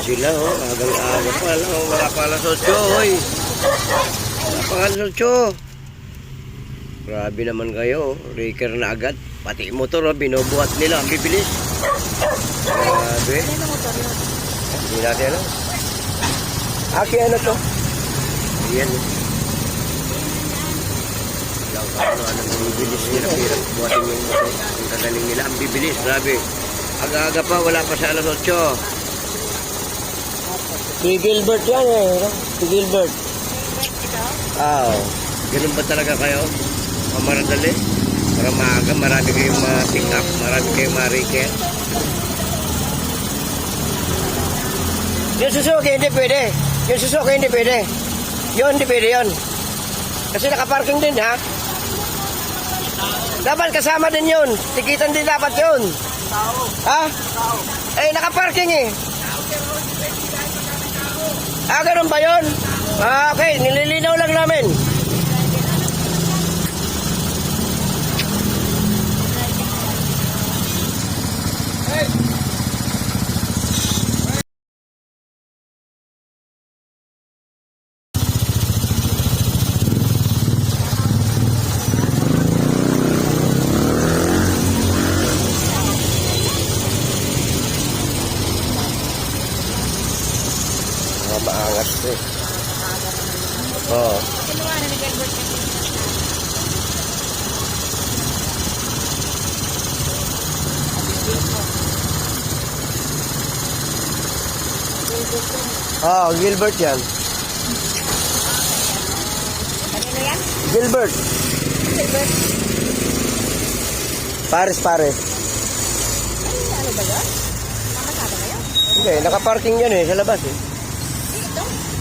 Sila oh, agang aga pa lang. oh, Wala pa alas 8, oy. Wala pa alas 8. Grabe naman kayo. Raker na agad. Pati motor, oh, binubuhat nila. Ang bibilis. Grabe. Hindi natin alam. Aki, ano to? Ayan. oh. Lang ka, ano, ano, ang bibilis nila. Hirap buhatin yung motor. Ang kagaling nila. Ang bibilis, grabe. Aga-aga pa, wala pa sa alas 8. Si Gilbert yan eh. no? Si Gilbert. Ah, oh. Ganun ba talaga kayo? Mamaradali? Para maaga, marami kayong ma-pick up, marami kayong ma-rake. Yung Suzuki, hindi pwede. Yung Suzuki, hindi pwede. Yun, hindi pwede yun. Kasi nakaparking din, ha? Dapat kasama din yun. Tikitan din dapat yun. Ha? Eh, nakaparking eh. Ah, ganun ba yun? Ah, okay. Nililinaw lang namin. Mga maangas to eh. Oo. Ni Gilbert. Oh, yan. Kanino yan? Gilbert. Gilbert. Pares, pares. Ay, ano ba yun? Nakasada ba yun? Hindi, nakaparking yan eh, sa labas eh. Então,